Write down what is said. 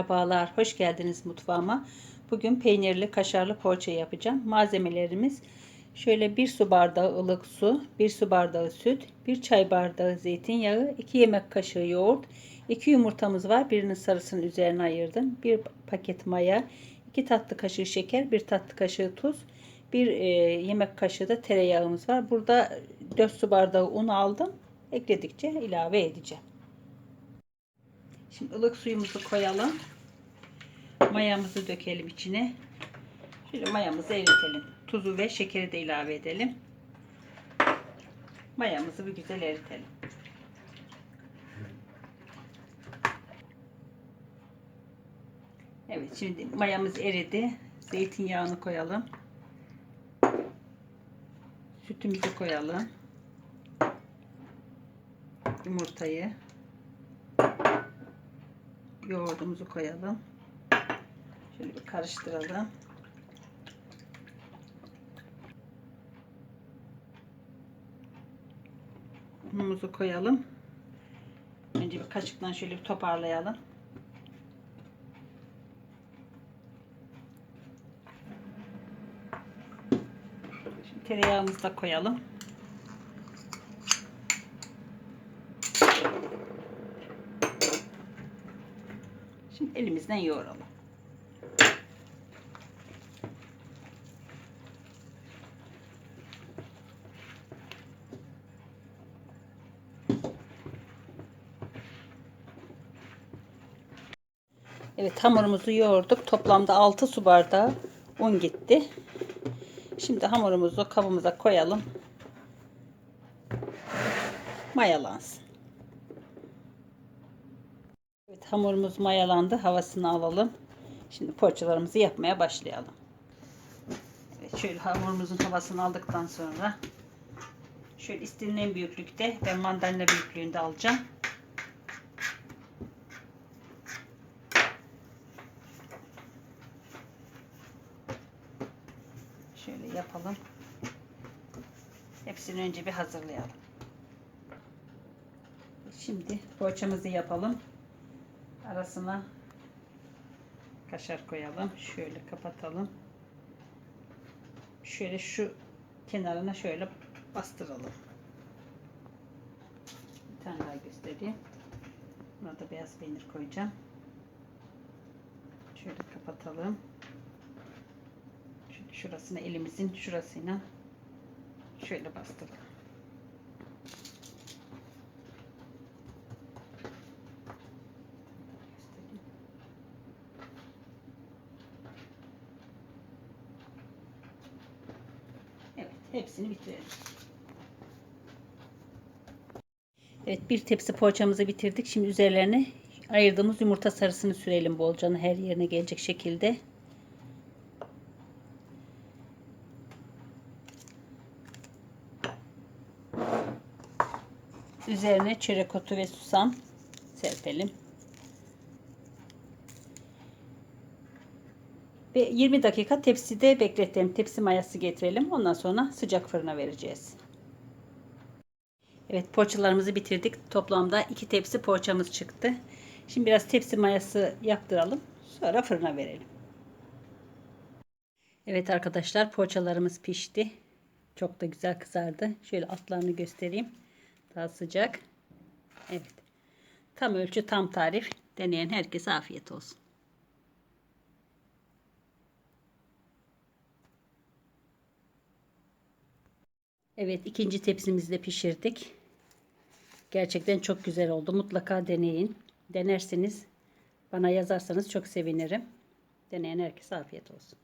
Merhabalar, hoş geldiniz mutfağıma. Bugün peynirli kaşarlı poğaça yapacağım. Malzemelerimiz şöyle bir su bardağı ılık su, bir su bardağı süt, bir çay bardağı zeytinyağı, 2 yemek kaşığı yoğurt, 2 yumurtamız var. Birinin sarısını üzerine ayırdım. Bir paket maya, 2 tatlı kaşığı şeker, bir tatlı kaşığı tuz, bir e, yemek kaşığı da tereyağımız var. Burada 4 su bardağı un aldım. Ekledikçe ilave edeceğim. Şimdi ılık suyumuzu koyalım. Mayamızı dökelim içine. Şöyle mayamızı eritelim. Tuzu ve şekeri de ilave edelim. Mayamızı bir güzel eritelim. Evet şimdi mayamız eridi. Zeytinyağını koyalım. Sütümüzü koyalım. Yumurtayı yoğurdumuzu koyalım. Şöyle bir karıştıralım. Unumuzu koyalım. Önce bir kaşıktan şöyle bir toparlayalım. Şimdi tereyağımızı da koyalım. Şimdi elimizden yoğuralım. Evet hamurumuzu yoğurduk. Toplamda 6 su bardağı un gitti. Şimdi hamurumuzu kabımıza koyalım. Mayalansın. Evet hamurumuz mayalandı. Havasını alalım. Şimdi poğaçalarımızı yapmaya başlayalım. Evet şöyle hamurumuzun havasını aldıktan sonra şöyle istenilen büyüklükte ben mandalina büyüklüğünde alacağım. Şöyle yapalım. Hepsini önce bir hazırlayalım. Şimdi poğaçamızı yapalım. Arasına kaşar koyalım. Şöyle kapatalım. Şöyle şu kenarına şöyle bastıralım. Bir tane daha göstereyim. Buna da beyaz peynir koyacağım. Şöyle kapatalım. Şurasına elimizin şurasıyla şöyle bastıralım. Evet, hepsini bitirelim. Evet, bir tepsi poğaçamızı bitirdik. Şimdi üzerlerine ayırdığımız yumurta sarısını sürelim bolcanı her yerine gelecek şekilde. Üzerine çörek otu ve susam serpelim. Ve 20 dakika tepside bekletelim. Tepsi mayası getirelim. Ondan sonra sıcak fırına vereceğiz. Evet poğaçalarımızı bitirdik. Toplamda 2 tepsi poğaçamız çıktı. Şimdi biraz tepsi mayası yaptıralım. Sonra fırına verelim. Evet arkadaşlar poğaçalarımız pişti. Çok da güzel kızardı. Şöyle altlarını göstereyim. Daha sıcak. Evet. Tam ölçü tam tarif. Deneyen herkese afiyet olsun. Evet ikinci tepsimizi de pişirdik. Gerçekten çok güzel oldu. Mutlaka deneyin. Denerseniz bana yazarsanız çok sevinirim. Deneyen herkese afiyet olsun.